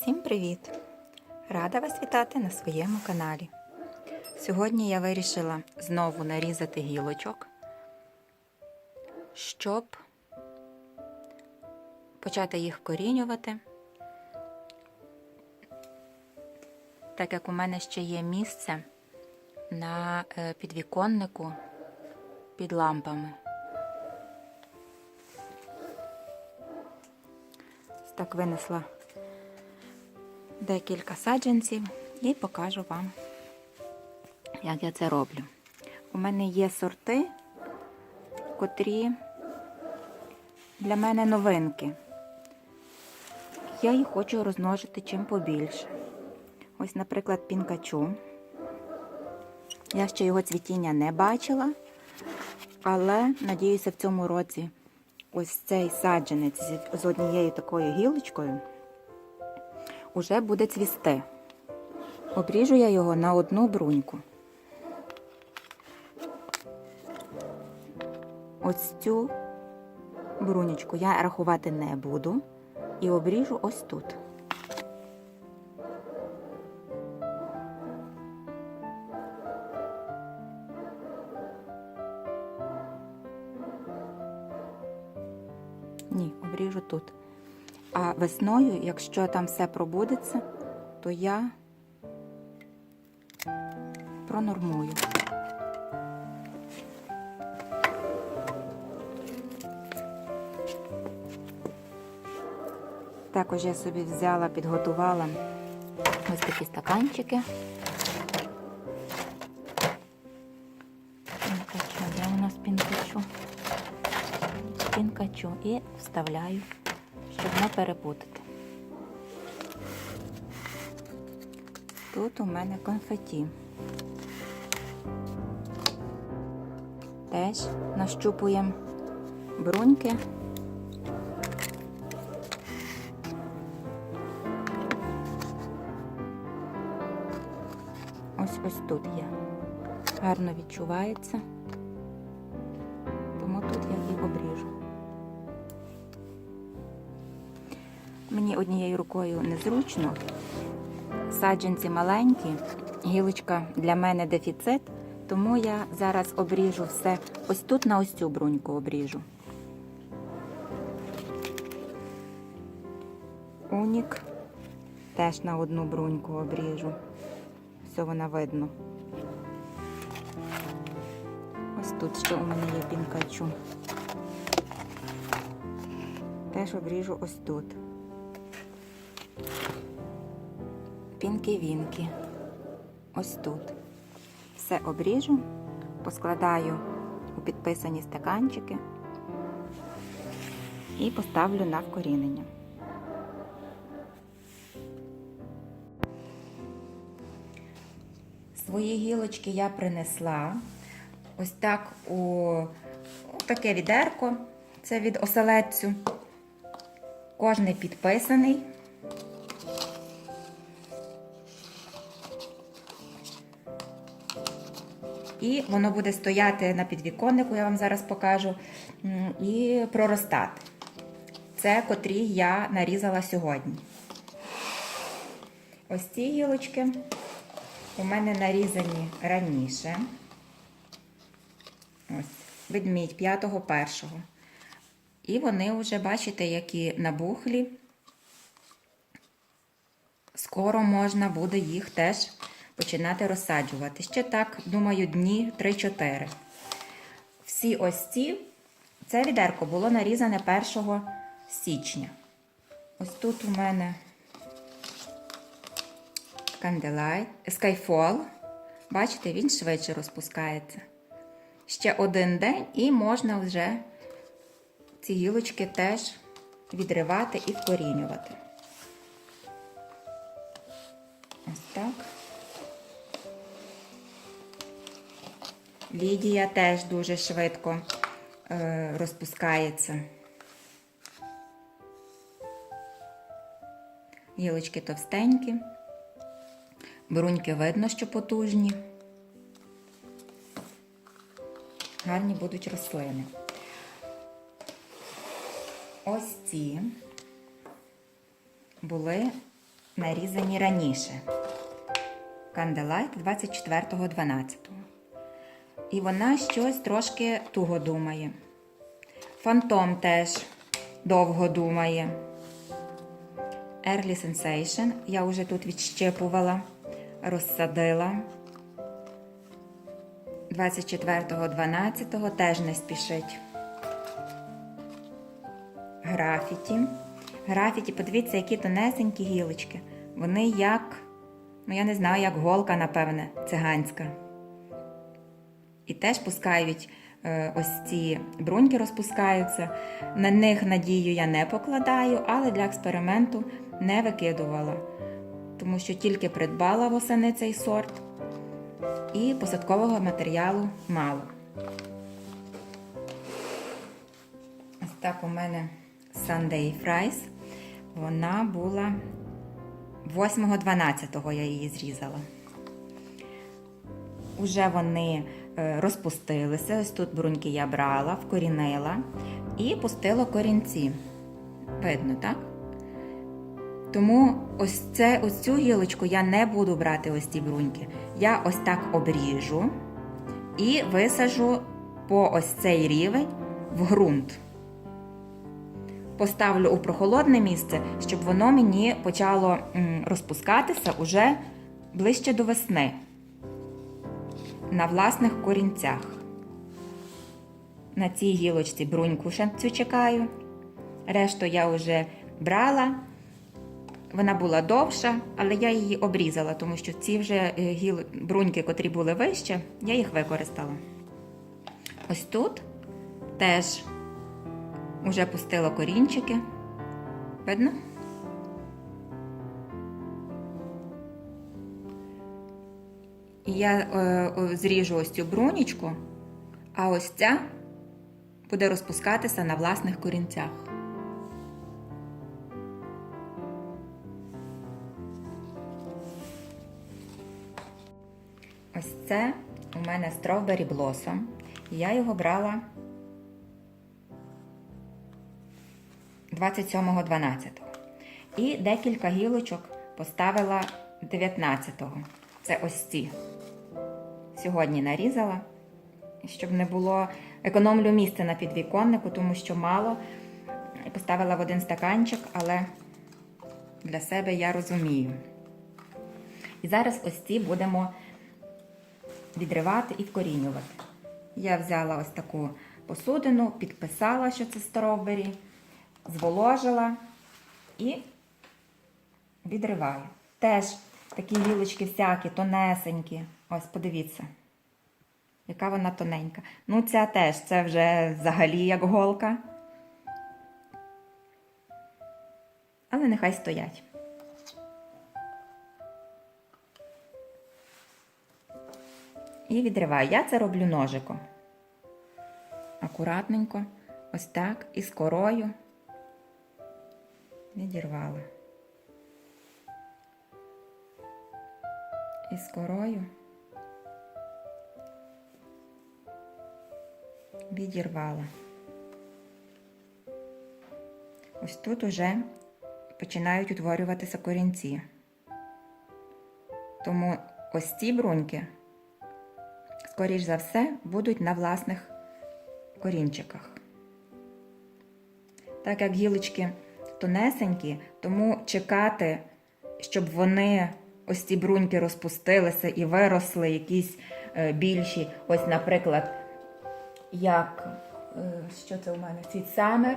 Всім привіт! Рада вас вітати на своєму каналі. Сьогодні я вирішила знову нарізати гілочок, щоб почати їх вкорінювати, так як у мене ще є місце на е, підвіконнику під лампами. Так винесла декілька саджанців і покажу вам, як я це роблю. У мене є сорти, котрі для мене новинки. Я їх хочу розмножити чим побільше. Ось, наприклад, пінкачу. Я ще його цвітіння не бачила, але надіюся, в цьому році ось цей саджанець з однією такою гілочкою уже буде цвісти. Обріжу я його на одну бруньку. Ось цю брунечку я рахувати не буду і обріжу ось тут. Весною, якщо там все пробудеться, то я пронормую. Також я собі взяла, підготувала ось такі стаканчики. Пінкачу, де у нас пінкачу? Пінкачу і вставляю щоб не перепутати. Тут у мене конфеті. Теж нащупуємо бруньки. Ось ось тут є. Гарно відчувається, Мені однією рукою незручно. Саджанці маленькі, гілочка для мене дефіцит, тому я зараз обріжу все. Ось тут на ось цю бруньку обріжу. Унік теж на одну бруньку обріжу. Все вона видно. Ось тут ще у мене є пінкачу. Теж обріжу ось тут. Пінки-вінки. Ось тут. Все обріжу, поскладаю у підписані стаканчики і поставлю на вкорінення. Свої гілочки я принесла ось так у, у таке відерко. Це від оселедцю. Кожний підписаний. І воно буде стояти на підвіконнику, я вам зараз покажу, і проростати. Це котрі я нарізала сьогодні. Ось ці гілочки у мене нарізані раніше. Ось, ведмідь 5-го першого. І вони вже, бачите, які набухлі. Скоро можна буде їх теж починати розсаджувати. Ще так, думаю, дні 3-4. Всі ось ці, це відерко було нарізане 1 січня. Ось тут у мене Candlelight, Skyfall. Бачите, він швидше розпускається. Ще один день і можна вже ці гілочки теж відривати і вкорінювати. Ось так. Лідія теж дуже швидко е, розпускається. Гілочки товстенькі, бруньки видно, що потужні. Гарні будуть рослини. Ось ці були нарізані раніше. Канделайт 24.12. І вона щось трошки туго думає. Фантом теж довго думає. Early Sensation я вже тут відщипувала, розсадила. 24.12 теж не спішить. Графіті. Графіті, подивіться, які тонесенькі гілочки. Вони як, ну я не знаю, як голка, напевне, циганська. І теж пускають е, ось ці бруньки розпускаються. На них надію я не покладаю, але для експерименту не викидувала, тому що тільки придбала восени цей сорт і посадкового матеріалу мало. Ось так у мене Sunday Fries. Вона була 8.12 я її зрізала. Уже вони розпустилися. Ось тут бруньки я брала, вкорінила і пустила корінці. Видно, так? Тому ось, це, ось цю гілочку я не буду брати ось ці бруньки. Я ось так обріжу і висажу по ось цей рівень в ґрунт. Поставлю у прохолодне місце, щоб воно мені почало розпускатися уже ближче до весни на власних корінцях. На цій гілочці бруньку цю чекаю. Решту я вже брала. Вона була довша, але я її обрізала, тому що ці вже е, гіл... бруньки, котрі були вище, я їх використала. Ось тут теж вже пустила корінчики. Видно? Я е, зріжу ось цю брунічку, а ось ця буде розпускатися на власних корінцях. Ось це у мене Strawberry Blossom. Я його брала 27.12. І декілька гілочок поставила 19-го. Це ось ці. Сьогодні нарізала, щоб не було. Економлю місце на підвіконнику, тому що мало. Поставила в один стаканчик, але для себе я розумію. І зараз ось ці будемо відривати і вкорінювати. Я взяла ось таку посудину, підписала, що це стробері, зволожила і відриваю. Теж такі гілочки всякі, тонесенькі. Ось, подивіться, яка вона тоненька. Ну, ця теж, це вже взагалі як голка. Але нехай стоять. І відриваю. Я це роблю ножиком. Акуратненько, ось так, і з корою відірвала. І з корою відірвала. Ось тут уже починають утворюватися корінці. Тому ось ці бруньки скоріш за все, будуть на власних корінчиках. Так як гілочки тонесенькі, тому чекати, щоб вони ось ці бруньки розпустилися і виросли якісь е, більші. Ось, наприклад, як е, що це у мене? Ці самер.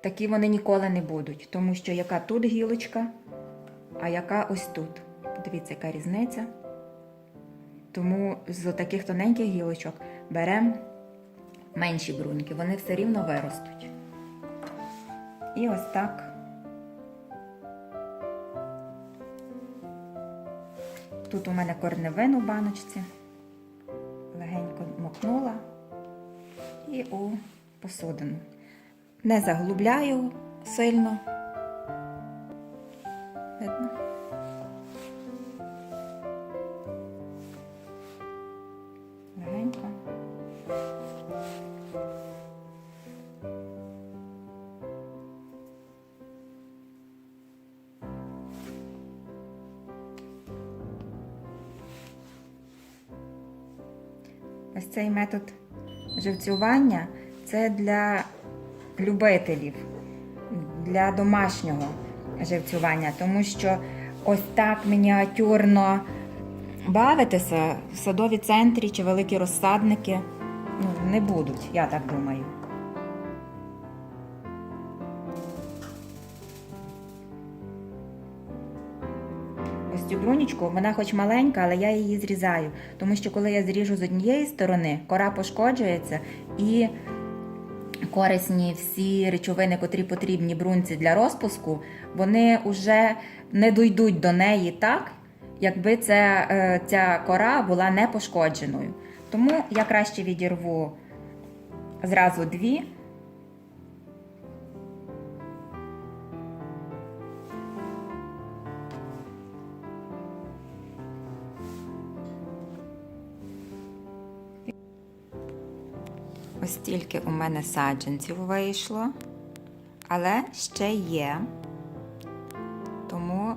Такі вони ніколи не будуть, тому що яка тут гілочка, а яка ось тут. Подивіться, яка різниця. Тому з таких тоненьких гілочок беремо менші бруньки, вони все рівно виростуть. І ось так. Тут у мене корневин у баночці, легенько мокнула і у посудину. Не заглубляю сильно. Цей метод живцювання це для любителів, для домашнього живцювання, тому що ось так мініатюрно бавитися в садові центрі чи великі розсадники ну, не будуть, я так думаю. Цю брунічку, вона хоч маленька, але я її зрізаю. Тому що коли я зріжу з однієї сторони, кора пошкоджується і корисні всі речовини, котрі потрібні брунці для розпуску, вони вже не дійдуть до неї так, якби це, е, ця кора була не пошкодженою. Тому я краще відірву зразу дві. Ось стільки у мене саджанців вийшло, але ще є. Тому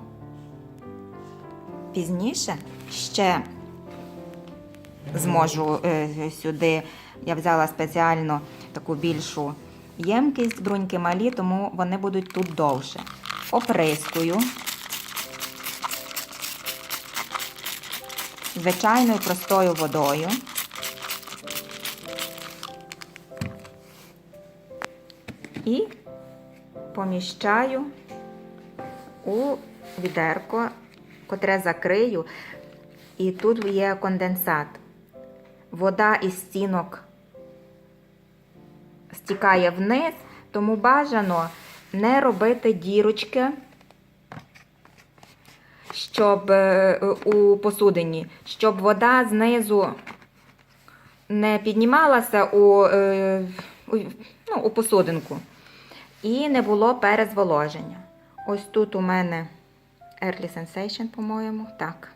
пізніше ще зможу е, сюди. Я взяла спеціально таку більшу ємкість, бруньки малі, тому вони будуть тут довше. Оприскую. Звичайною простою водою. Поміщаю у відерко, котре закрию, і тут є конденсат. Вода із стінок стікає вниз, тому бажано не робити дірочки, щоб е, у посудині, щоб вода знизу не піднімалася у, е, ну, у посудинку і не було перезволоження. Ось тут у мене Early Sensation, по-моєму, так.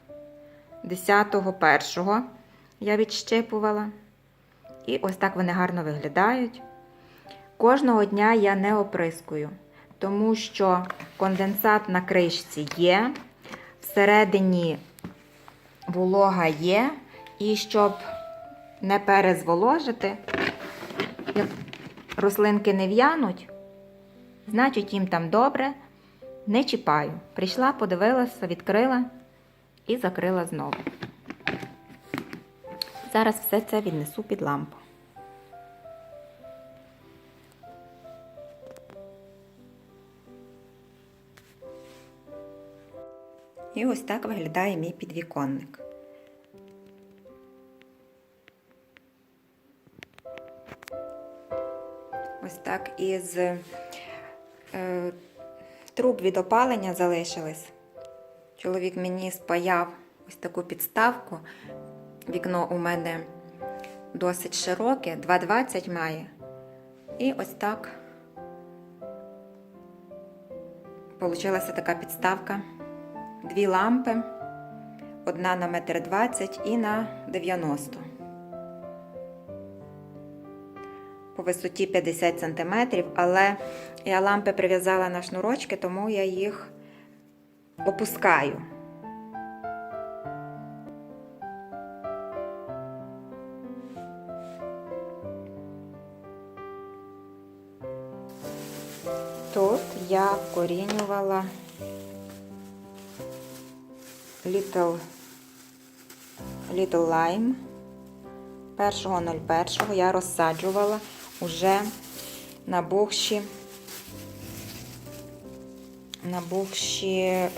10.1 я відщипувала. І ось так вони гарно виглядають. Кожного дня я не оприскую, тому що конденсат на кришці є, всередині волога є, і щоб не перезволожити, як рослинки не в'януть, значить їм там добре, не чіпаю. Прийшла, подивилася, відкрила і закрила знову. Зараз все це віднесу під лампу. І ось так виглядає мій підвіконник. Ось так із труб від опалення залишились. Чоловік мені спаяв ось таку підставку. Вікно у мене досить широке, 2,20 має. І ось так получилася така підставка. Дві лампи, одна на метр 20 і на 90. По висоті 50 см, але я лампи прив'язала на шнурочки, тому я їх опускаю. Тут я вкорінювала Little, Little Lime 1.01 я розсаджувала уже набухші, набухші е,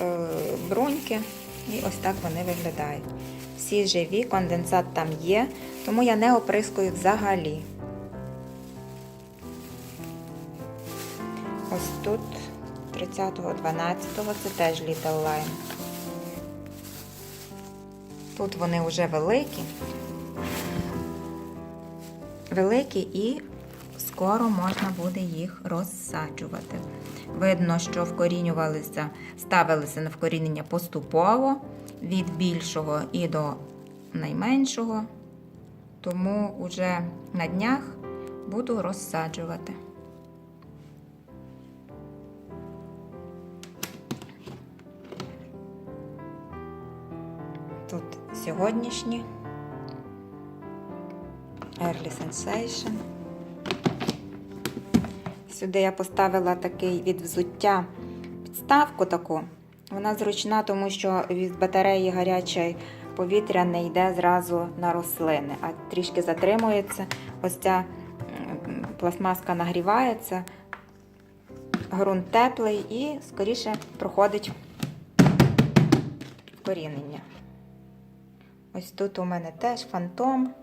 бруньки, і ось так вони виглядають. Всі живі, конденсат там є, тому я не оприскую взагалі. Ось тут 30.12 це теж Little Lime. Тут вони вже великі, великі і скоро можна буде їх розсаджувати. Видно, що вкорінювалися, ставилися на вкорінення поступово від більшого і до найменшого, тому вже на днях буду розсаджувати. Тут сьогоднішні Early Sensation. Сюди я поставила такий від взуття підставку таку. Вона зручна, тому що від батареї гаряче повітря не йде зразу на рослини, а трішки затримується. Ось ця пластмаска нагрівається, ґрунт теплий і скоріше проходить вкорінення. Ось тут у мене теж фантом,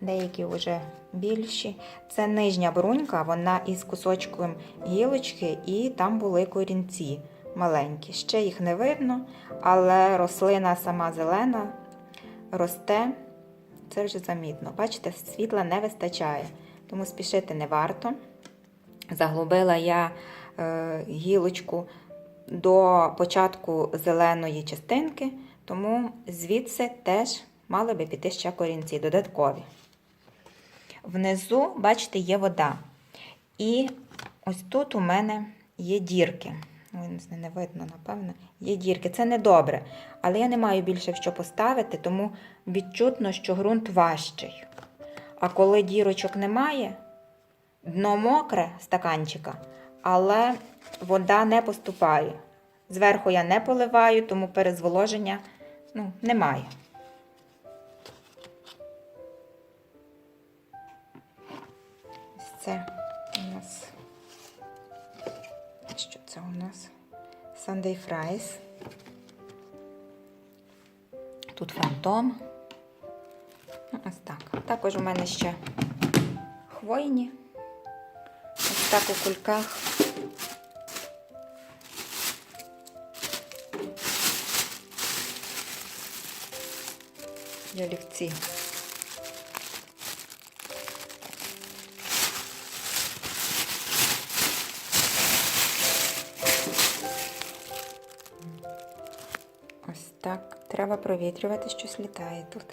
деякі вже більші. Це нижня брунька, вона із кусочком гілочки, і там були корінці маленькі. Ще їх не видно, але рослина сама зелена росте. Це вже замітно. Бачите, світла не вистачає, тому спішити не варто. Заглубила я е, гілочку до початку зеленої частинки, тому звідси теж мали би піти ще корінці додаткові. Внизу, бачите, є вода. І ось тут у мене є дірки. Не видно, напевно. Є дірки. Це не добре. Але я не маю більше в що поставити, тому відчутно, що ґрунт важчий. А коли дірочок немає, дно мокре стаканчика, але вода не поступає. Зверху я не поливаю, тому перезволоження ну, немає. Це у нас. Що це у нас? Sunday Fries. Тут фантом. Ну, Ось так. Також у мене ще хвойні. Ось так у кульках. Ялівці. Так. Треба провітрювати, щось літає тут.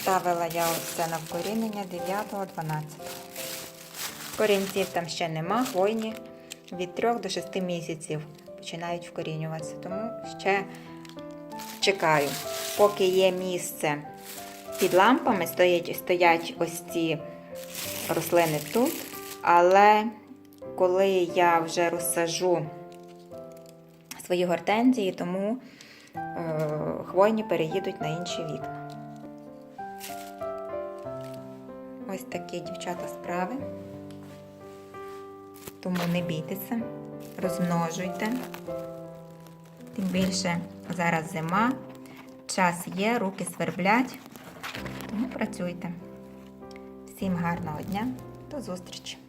Ставила я ось це на вкорінення 9-12. Корінців там ще нема, хвойні від 3 до 6 місяців починають вкорінюватися. Тому ще чекаю, поки є місце під лампами, стоять, стоять ось ці рослини тут. Але коли я вже розсажу свої гортензії, тому е, хвойні переїдуть на інші вікна. Ось такі дівчата справи. Тому не бійтеся, розмножуйте. Тим більше зараз зима, час є, руки сверблять. Тому працюйте. Всім гарного дня, до зустрічі!